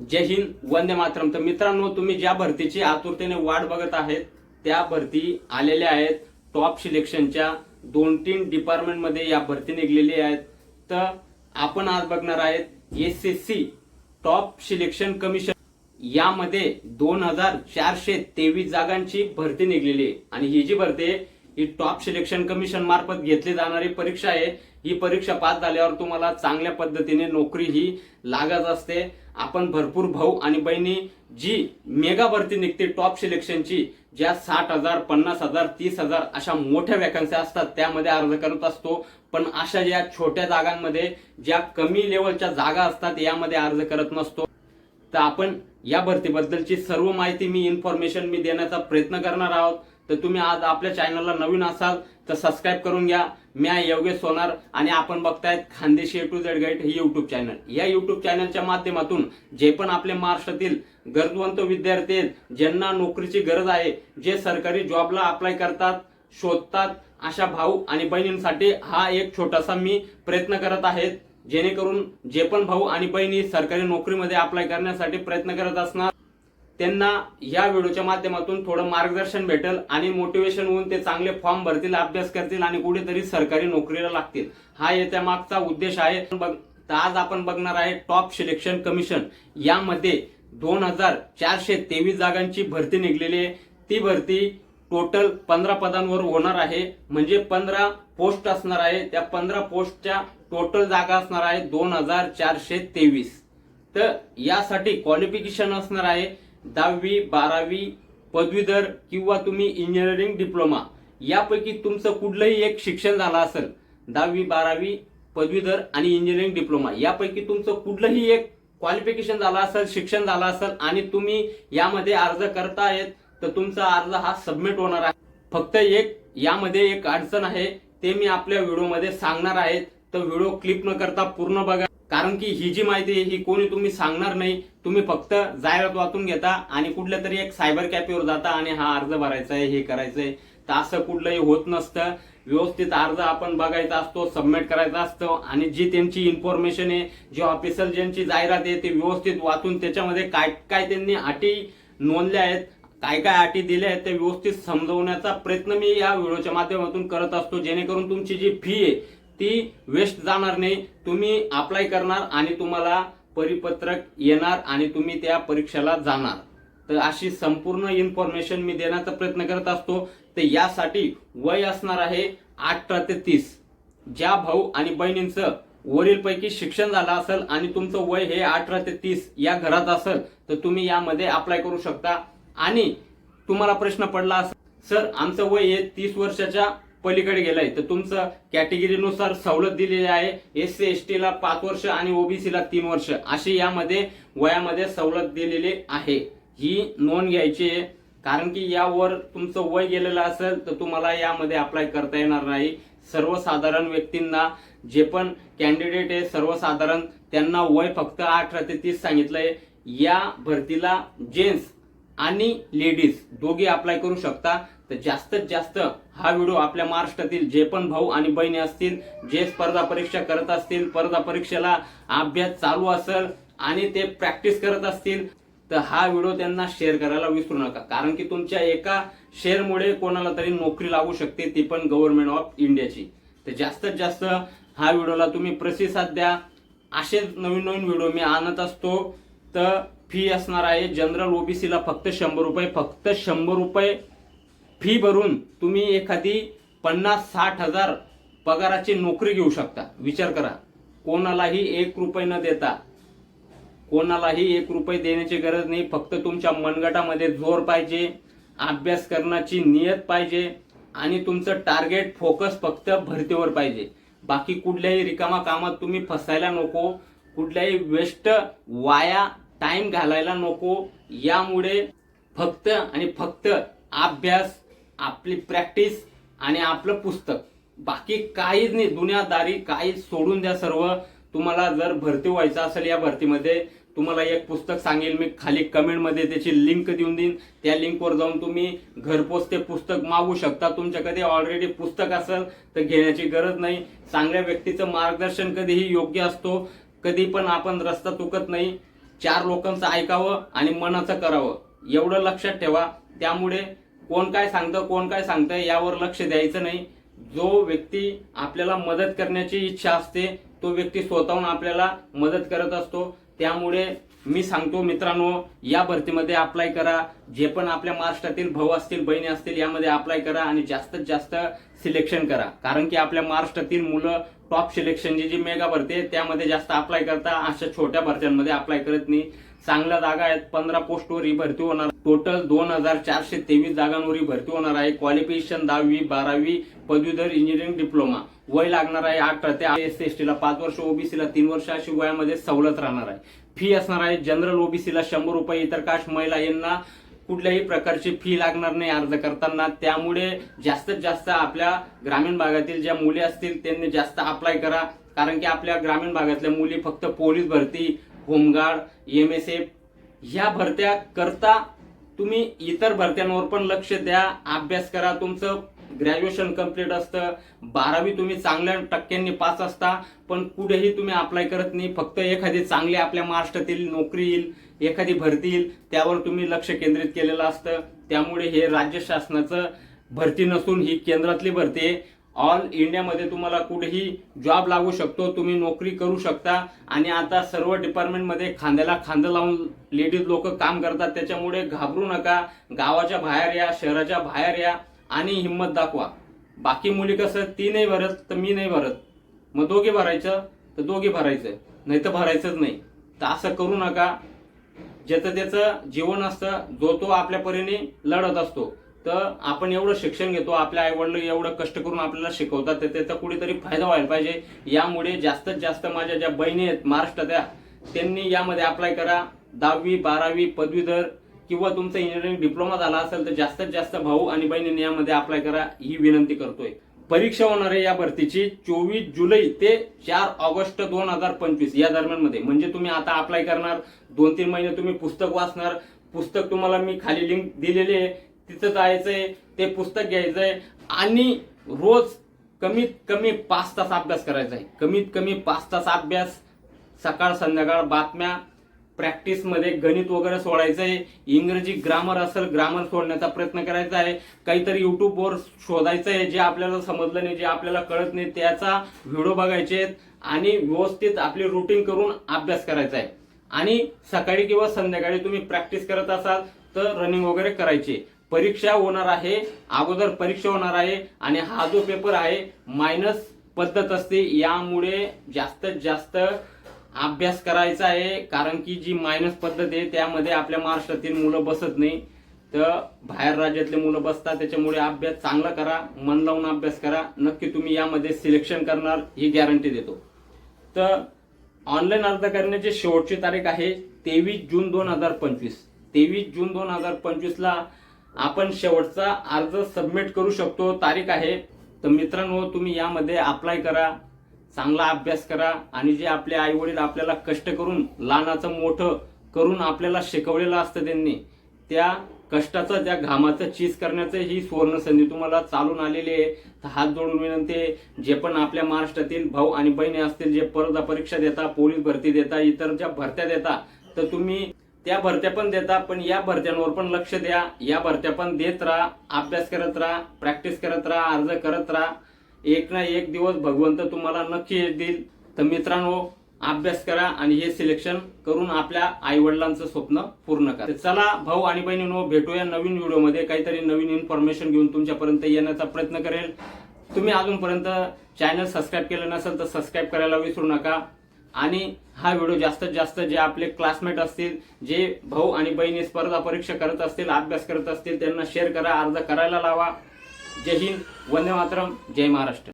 जय हिंद वंदे मातरम. तर मित्रांनो तुम्ही ज्या भरतीची आतुरतेने वाट बघत आहेत त्या भरती आलेल्या आहेत. टॉप सिलेक्शनच्या दोन तीन डिपार्टमेंटमध्ये या भरती निघलेली आहेत. तर आपण आज बघणार आहेत S S C top selection commission यामध्ये दोन हजार चारशे तेवीस जागांची भरती निघलेली आहे. आणि ही जी भरती आहे ही टॉप सिलेक्शन कमिशन मार्फत घेतली जाणारी परीक्षा आहे. ही परीक्षा पास झाल्यावर तुम्हाला चांगल्या पद्धतीने नोकरी ही लागत असते. आपण भरपूर भाऊ आणि बहिणी जी मेगा भरती निघते टॉप सिलेक्शनची ज्या साठ हजार पन्नास हजार तीस हजार अशा मोठ्या वॅकन्सी असतात त्यामध्ये अर्ज करत असतो. पण अशा ज्या छोट्या जागांमध्ये ज्या कमी लेवलच्या जागा असतात यामध्ये अर्ज करत नसतो. तर आपण या भरतीबद्दलची सर्व माहिती मी इन्फॉर्मेशन मी देण्याचा प्रयत्न करणार आहोत. तर तुम्ही आज आपल्या चॅनलला नवीन असाल तर सबस्क्राईब करून घ्या. मी आहे योगेश सोनार आणि आपण बघतायत Khandeshi A to Z guide he YouTube channel या युट्यूब चॅनलच्या माध्यमातून जे पण आपले महाराष्ट्रातील गरजवंत विद्यार्थी आहेत ज्यांना नोकरीची गरज आहे जे सरकारी जॉबला अप्लाय करतात शोधतात अशा भाऊ आणि बहिणींसाठी हा एक छोटासा मी प्रयत्न करत आहेत जेणेकरून जे पण भाऊ आणि बहिणी सरकारी नोकरीमध्ये अप्लाय करण्यासाठी प्रयत्न करत असणार त्यांना या व्हिडिओच्या माध्यमातून थोडं मार्गदर्शन भेटेल आणि मोटिवेशन होऊन ते चांगले फॉर्म भरतील अभ्यास करतील आणि कुठेतरी सरकारी नोकरीला लागतील. हा याच्या मागचा उद्देश आहे. बघ- तर आज आपण बघणार आहे टॉप सिलेक्शन कमिशन यामध्ये दोन हजार चारशे तेवीस जागांची भरती निघलेली आहे. ती भरती टोटल पंधरा पदांवर होणार आहे. म्हणजे पंधरा पोस्ट असणार आहे. त्या पंधरा पोस्टच्या टोटल जागा असणार आहे दोन हजार चारशे तेवीस. तर यासाठी क्वालिफिकेशन असणार आहे. दहावी बारावी पदवीधर किंवा तुम्ही इंजिनिअरिंग डिप्लोमा यापैकी तुमचं कुठलंही एक शिक्षण झालं असेल दहावी बारावी पदवीधर आणि इंजिनिअरिंग डिप्लोमा यापैकी तुमचं कुठलंही एक क्वालिफिकेशन झालं असेल शिक्षण झालं असेल आणि तुम्ही यामध्ये अर्ज करतायत तर तुमचा अर्ज हा सबमिट होणार आहे. फक्त एक यामध्ये एक अडचण आहे ते मी आपल्या व्हिडिओमध्ये सांगणार आहे तर व्हिडिओ क्लिप न करता पूर्ण बघा. कारण की ही जी माहिती आहे ही कोणी तुम्ही सांगणार नाही तुम्ही फक्त जाहिरात वाचून घेता आणि कुठल्या तरी एक सायबर कॅफेवर जाता आणि हा अर्ज भरायचा आहे हे करायचंय तर असं कुठलंही होत नसतं. व्यवस्थित अर्ज आपण बघायचा असतो सबमिट करायचा असतो आणि जी त्यांची इन्फॉर्मेशन आहे जी ऑफिसर ज्यांची जाहिरात आहे ते व्यवस्थित वाचून त्याच्यामध्ये काय काय त्यांनी अटी नोंदल्या आहेत काय काय अटी दिल्या आहेत ते व्यवस्थित समजवण्याचा प्रयत्न मी या व्हिडिओच्या माध्यमातून करत असतो. जेणेकरून तुमची जी फी आहे ती वेस्ट जाणार नाही. तुम्ही अप्लाय करणार आणि तुम्हाला परिपत्रक येणार आणि तुम्ही त्या परीक्षेला जाणार. तर अशी संपूर्ण इन्फॉर्मेशन मी देण्याचा प्रयत्न करत असतो. तर यासाठी वय असणार आहे अठरा ते तीस. ज्या भाऊ आणि बहिणींचं वरीलपैकी शिक्षण झालं असेल आणि तुमचं वय हे अठरा ते तीस या घरात असेल तर तुम्ही यामध्ये अप्लाय करू शकता. आणि तुम्हाला प्रश्न पडला असेल सर आमचं वय हे तीस वर्षाच्या पलीकडे गेलाय. तर तुमचं कॅटेगरीनुसार सवलत दिलेली आहे. एस सी एस टीला पाच वर्ष आणि ओबीसीला तीन वर्ष. अशी यामध्ये वयामध्ये सवलत दिलेली आहे. ही नोंद घ्यायची आहे. कारण की यावर तुमचं वय गेलेलं असेल तर तुम्हाला यामध्ये अप्लाय करता येणार नाही. सर्वसाधारण व्यक्तींना जे पण कॅन्डिडेट आहे सर्वसाधारण त्यांना वय फक्त अठरा ते तीस सांगितलंय. या भरतीला जेन्ट्स आणि लेडीज दोघे अप्लाय करू शकता. तर जास्तीत जास्त हा व्हिडिओ आपल्या महाराष्ट्रातील जे पण भाऊ आणि बहिणी असतील जे स्पर्धा परीक्षा करत असतील स्पर्धा परीक्षेला अभ्यास चालू असेल आणि ते प्रॅक्टिस करत असतील तर हा व्हिडिओ त्यांना शेअर करायला विसरू नका. कारण की तुमच्या एका शेअरमुळे कोणाला तरी नोकरी लागू शकते ती पण गव्हर्नमेंट ऑफ इंडियाची तर जास्तीत जास्त हा व्हिडिओला तुम्ही प्रतिसाद द्या. असेच नवीन नवीन व्हिडिओ मी आणत असतो. तर फी असणार आहे. जनरल ओबीसीला फक्त शंभर रुपये. फक्त शंभर रुपये फी भरून तुम्ही एखादी पन्नास साठ हजार पगाराची नोकरी घेऊ शकता. विचार करा. कोणालाही एक रुपये न देता कोणालाही एक रुपये देण्याची गरज नाही. फक्त तुमच्या मनगटामध्ये जोर पाहिजे अभ्यास करण्याची नियत पाहिजे आणि तुमचं टार्गेट फोकस फक्त भरतीवर पाहिजे. बाकी कुठल्याही रिकामा कामात तुम्ही फसायला नको. कुठल्याही वेस्ट वाया टाइम घालायला नको. यामुळे फक्त आणि फक्त अभ्यास आपली प्रॅक्टिस आणि आपलं पुस्तक. बाकी काहीच नाही. दुनियादारी काही सोडून द्या सर्व. तुम्हाला जर भरती व्हायचं असेल या भरतीमध्ये तुम्हाला एक पुस्तक सांगेल. मी खाली कमेंटमध्ये त्याची लिंक देऊन देईन. त्या लिंकवर जाऊन तुम्ही घरपोच ते पुस्तक मागू शकता. तुमच्याकडे ऑलरेडी पुस्तक असेल तर घेण्याची गरज नाही. चांगल्या व्यक्तीचं मार्गदर्शन कधीही योग्य असतो. कधी पण आपण रस्ता चुकत नाही. चार लोकांचं ऐकावं आणि मनाचं करावं. एवढं लक्षात ठेवा. त्यामुळे कोण काय सांगतं कोण काय सांगतं यावर लक्ष द्यायचं नाही. जो व्यक्ती आपल्याला मदत करण्याची इच्छा असते तो व्यक्ती स्वतःहून आपल्याला मदत करत असतो. त्यामुळे मी सांगतो मित्रांनो या भरतीमध्ये अप्लाय करा. जे पण आपल्या महाराष्ट्रातील भाऊ असतील बहिणी असतील यामध्ये अप्लाय करा आणि जास्तीत जास्त सिलेक्शन करा. कारण की आपल्या महाराष्ट्रातील मुलं टॉप सिलेक्शनची जी मेगा भरती आहे त्यामध्ये जास्त अप्लाय करता. अशा छोट्या भरत्यांमध्ये अप्लाय करत नाही. चांगल्या जागा आहेत. पंधरा पोस्टवर ही भरती होणार. टोटल दोन हजार चारशे तेवीस जागांवर ही भरती होणार आहे. क्वालिफिकेशन दहावी बारावी पदवीधर इंजिनिअरिंग डिप्लोमा वय लागणार आहे अठरा ते एस एस टीला पाच वर्ष ओबीसीला तीन वर्ष अशी वयामध्ये सवलत राहणार आहे. फी असणार आहे. जनरल ओबीसीला शंभर रुपये इतर कास्ट महिला यांना कुठल्याही प्रकारची फी लागणार नाही अर्ज करताना. त्यामुळे जास्तीत जास्त आपल्या ग्रामीण भागातील ज्या मुली असतील त्यांनी जास्त अप्लाय करा. कारण की आपल्या ग्रामीण भागातल्या मुली फक्त पोलीस भरती होमगार्ड एम एस एफ ह्या भरत्या करता तुम्ही इतर भरत्यांवर पण लक्ष द्या अभ्यास करा. तुमचं ग्रॅज्युएशन कंप्लीट असतं. बारावी तुम्ही चांगल्या टक्क्यांनी पास असता पण कुठेही तुम्ही अप्लाय करत नाही. फक्त एखादी चांगली आपल्या महाराष्ट्रातील नोकरी येईल एखादी भरती येईल त्यावर तुम्ही लक्ष केंद्रित केलेलं असतं. त्यामुळे हे राज्य शासनाचं भरती नसून ही केंद्रातली भरती आहे. ऑल इंडियामध्ये तुम्हाला कुठेही जॉब लागू शकतो तुम्ही नोकरी करू शकता. आणि आता सर्व डिपार्टमेंटमध्ये खांद्याला खांदं लावून लेडीज लोक काम करतात. त्याच्यामुळे घाबरू नका. गावाच्या बाहेर या शहराच्या बाहेर या. आणि हिंमत दाखवा. बाकी मुली कसं ती नाही भरत तर मी नाही भरत. मग दोघे भरायचं तर दोघे भरायचं. नाही तर भरायचंच नाही. तर असं करू नका. ज्याचं त्याचं जीवन असतं जो तो आपल्या परीने लढत असतो तर आपण एवढं शिक्षण घेतो आपल्या आईवडील एवढं कष्ट करून आपल्याला शिकवतात तर त्याचा कुठेतरी फायदा व्हायला पाहिजे. यामुळे जास्तीत जास्त माझ्या ज्या बहिणी आहेत महाराष्ट्रातल्या त्यांनी यामध्ये अप्लाय करा. दहावी बारावी पदवीधर किंवा तुमचा इंजिनिअरिंग डिप्लोमा झाला असेल तर जास्तीत जास्त भाऊ आणि बहिणींनी यामध्ये अप्लाय करा ही विनंती करतोय. परीक्षा होणार आहे या भरतीची चोवीस जुलै ते चार ऑगस्ट दोन हजार पंचवीस या दरम्यानमध्ये म्हणजे तुम्ही आता अप्लाय करणार दोन तीन महिने तुम्ही पुस्तक वाचणार पुस्तक तुम्हाला मी खाली लिंक दिलेली आहे तिथं जायचंय ते पुस्तक घ्यायचंय आणि रोज कमीत कमी पाच तास अभ्यास करायचा आहे कमीत कमी पाच तास अभ्यास सकाळ संध्याकाळ बातम्या प्रॅक्टिसमध्ये गणित वगैरे सोडायचं आहे इंग्रजी ग्रामर असेल ग्रामर सोडण्याचा प्रयत्न करायचा आहे. काहीतरी युट्यूबवर शोधायचं आहे जे आपल्याला समजलं नाही जे आपल्याला कळत नाही त्याचा व्हिडिओ बघायचे आहेत. आणि व्यवस्थित आपली रुटीन करून अभ्यास करायचा आहे. आणि सकाळी किंवा संध्याकाळी तुम्ही प्रॅक्टिस करत असाल तर रनिंग वगैरे करायची. परीक्षा होणार आहे अगोदर परीक्षा होणार आहे आणि हा जो पेपर आहे मायनस पद्धत असते यामुळे जास्तीत जास्त अभ्यास करायचा आहे कारण की जी मायनस पद्धत आहे त्यामध्ये आपल्या महाराष्ट्रातील मुलं बसत नाही. तर बाहेर राज्यातले मुलं बसतात त्याच्यामुळे अभ्यास चांगला करा मन लावून अभ्यास करा. नक्की तुम्ही यामध्ये सिलेक्शन करणार ही गॅरंटी देतो. तर ऑनलाईन अर्ज करण्याची शेवटची तारीख आहे तेवीस जून दोन हजार पंचवीस. तेवीस जून दोन हजार पंचवीसला आपण शेवटचा अर्ज सबमिट करू शकतो. तारीख आहे. तर मित्रांनो तुम्ही यामध्ये अप्लाय करा. चांगला अभ्यास करा आणि जे आपले आई वडील आपल्याला कष्ट करून लहानाचं मोठं करून आपल्याला शिकवलेलं असतं त्यांनी त्या कष्टाचं त्या घामाचं चीज करण्याचं ही सुवर्ण संधी तुम्हाला चालून आलेली आहे. तर हात जोडून विनंती आहे जे पण आपल्या महाराष्ट्रातील भाऊ आणि बहिणी असतील जे स्पर्धा परीक्षा देता पोलीस भरती देता इतर ज्या भरत्या देता तर तुम्ही त्या भरत्या पण देता पण या भरत्यांवर पण लक्ष द्या या भरत्या पण देत राहा अभ्यास करत राहा प्रॅक्टिस करत राहा अर्ज करत राहा. एक ना एक दिवस भगवंत तुम्हाला नक्की यश देईल तर मित्रांनो अभ्यास करा आणि हे सिलेक्शन करून आपल्या आई वडिलांचं स्वप्न पूर्ण करा. चला भाऊ आणि बहिणींनो भेटूया नवीन व्हिडिओमध्ये. काहीतरी नवीन इन्फॉर्मेशन घेऊन तुमच्यापर्यंत येण्याचा प्रयत्न करेल. तुम्ही अजूनपर्यंत चॅनल सबस्क्राईब केलं नसेल तर सबस्क्राईब करायला विसरू नका. आणि हा व्हिडिओ जास्तीत जास्त जे आपले क्लासमेट असतील जे भाऊ आणि बहिणी स्पर्धा परीक्षा करत असतील अभ्यास करत असतील त्यांना शेअर करा अर्ज करायला लावा. जय हिंद वंदे मातरम जय महाराष्ट्र.